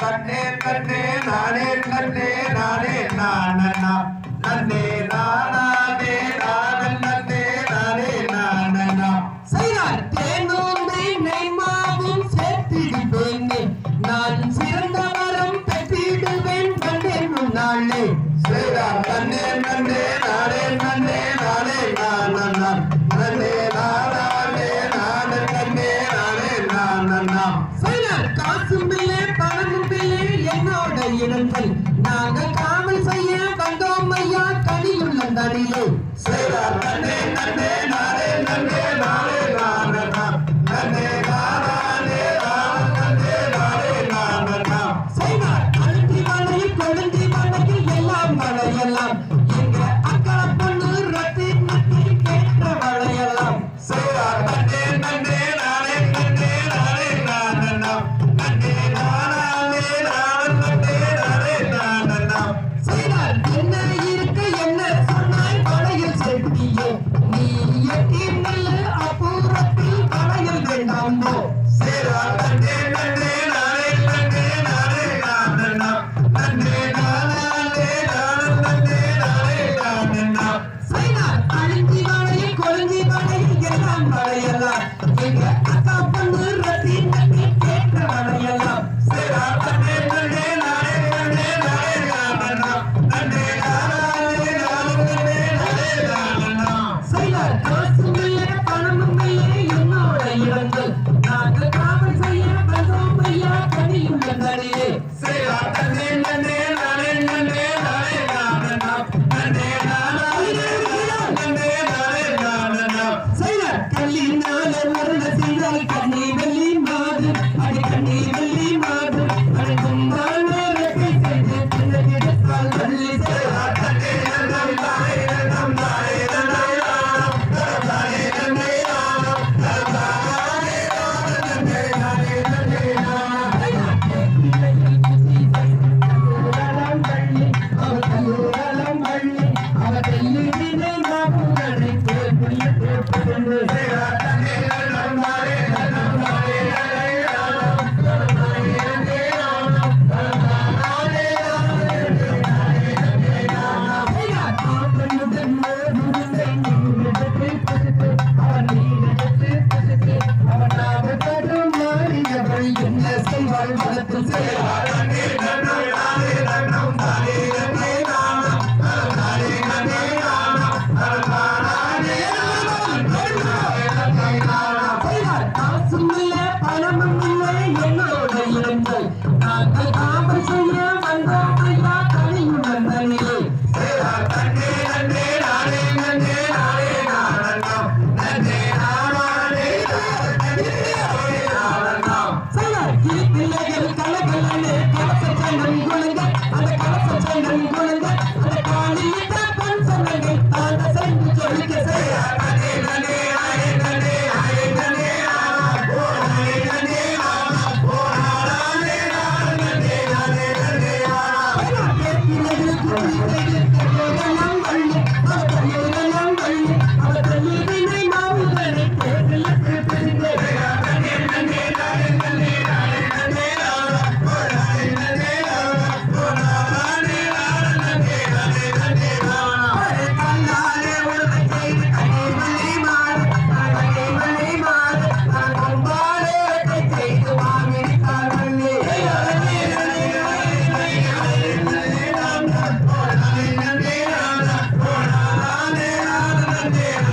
करने कन्ने ना உண்டோ நன்றி நன்றி நானே நன்றி நானே நானண்ணா நன்றி நானே நானே நன்றி நானே நானண்ணா சைனா அழிஞ்சி மலையில் கொழுஞ்சி மலையில் எல்லாம் மலையெல்லாம் எங்க Thank you. bandeira.